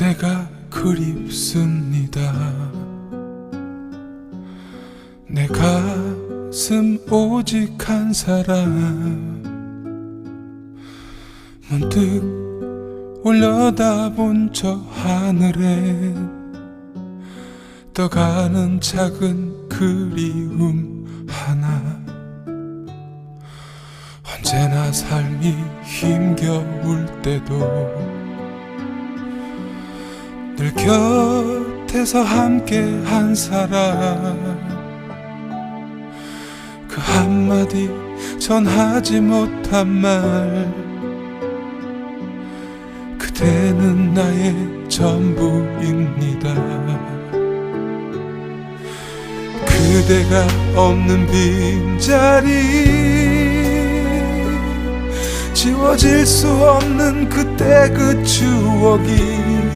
그대가 그립습니다. 내 가슴 오직 한 사람 문득 올려다본 저 하늘에 떠가는 작은 그리움 하나 언제나 삶이 힘겨울 때도 늘 곁에서 함께 한 사람. 그 한마디 전하지 못한 말. 그대는 나의 전부입니다. 그대가 없는 빈자리. 지워질 수 없는 그때 그 추억이